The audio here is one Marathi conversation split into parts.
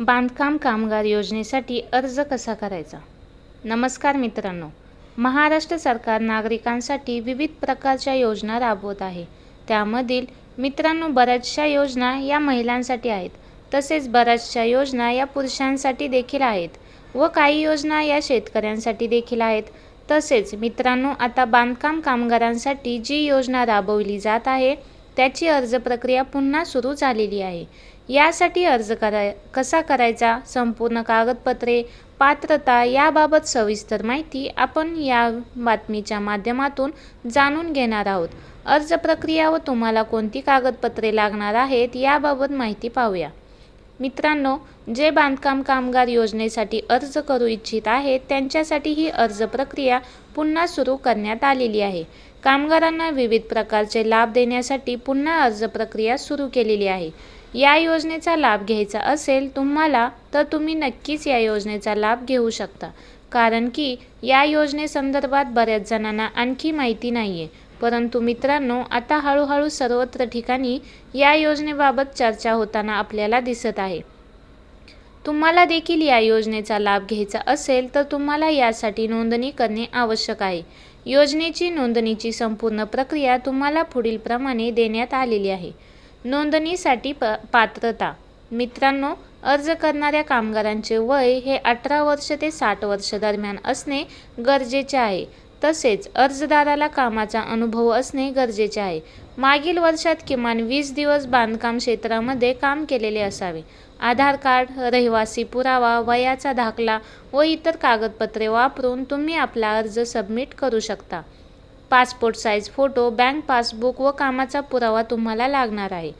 बांधकाम कामगार योजनेसाठी अर्ज कसा करायचा? नमस्कार मित्रांनो महाराष्ट्र सरकार नागरिकांसाठी विविध प्रकारच्या योजना राबवत आहे. त्यामधील मित्रांनो बऱ्याचशा योजना या महिलांसाठी आहेत. तसेच बऱ्याचशा योजना या पुरुषांसाठी देखील आहेत व काही योजना या शेतकऱ्यांसाठी देखील आहेत. तसेच मित्रांनो आता बांधकाम कामगारांसाठी जी योजना राबवली जात आहे त्याची अर्ज प्रक्रिया पुन्हा सुरू झालेली आहे. यासाठी अर्ज कराय कसा करायचा संपूर्ण कागदपत्रे पात्रता याबाबत सविस्तर माहिती आपण या बातमीच्या माध्यमातून जाणून घेणार आहोत. अर्ज प्रक्रिया व तुम्हाला कोणती कागदपत्रे लागणार आहेत याबाबत माहिती पाहूया. मित्रांनो जे बांधकाम कामगार योजनेसाठी अर्ज करू इच्छित आहेत त्यांच्यासाठी ही अर्ज प्रक्रिया पुन्हा सुरू करण्यात आलेली आहे. कामगारांना विविध प्रकारचे लाभ देण्यासाठी पुन्हा अर्ज प्रक्रिया सुरू केलेली आहे. या योजनेचा लाभ घ्यायचा असेल तुम्हाला तर तुम्ही नक्कीच या योजनेचा लाभ घेऊ शकता. कारण की या योजनेसंदर्भात बऱ्याच जणांना आणखी माहिती नाही आहे परंतु मित्रांनो आता हळूहळू सर्वत्र ठिकाणी या योजनेबाबत चर्चा होताना आपल्याला दिसत आहे. तुम्हाला देखील या योजनेचा लाभ घ्यायचा असेल तर तुम्हाला यासाठी नोंदणी करणे आवश्यक आहे. योजनेची नोंदणीची संपूर्ण प्रक्रिया तुम्हाला पुढीलप्रमाणे देण्यात आलेली आहे. नोंदणीसाठी प पात्रता. मित्रांनो अर्ज करणाऱ्या कामगारांचे वय हे अठरा वर्ष ते साठ वर्ष दरम्यान असणे गरजेचे आहे. तसेच अर्जदाराला कामाचा अनुभव असणे गरजेचे आहे. मागील वर्षात किमान वीस दिवस बांधकाम क्षेत्रामध्ये काम केलेले असावे. आधार कार्ड रहिवासी पुरावा वयाचा दाखला व इतर कागदपत्रे वापरून तुम्ही आपला अर्ज सबमिट करू शकता. Passport size photo bank passbook व कामाचा पुरावा तुम्हाला लागणार आहे.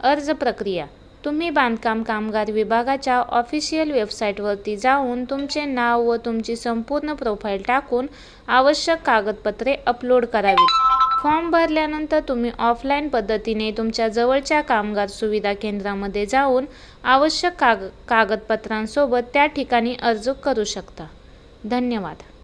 अर्ज प्रक्रिया. तुम्ही बांधकाम कामगार विभागाच्या ऑफिशियल वेबसाईटवरती जाऊन तुमचे नाव व तुमची संपूर्ण प्रोफाईल टाकून आवश्यक कागदपत्रे अपलोड करावीत. फॉर्म भरल्यानंतर तुम्ही ऑफलाईन पद्धतीने तुमच्या जवळच्या कामगार सुविधा केंद्रामध्ये जाऊन आवश्यक काग कागदपत्रांसोबत त्या ठिकाणी अर्ज करू शकता. धन्यवाद.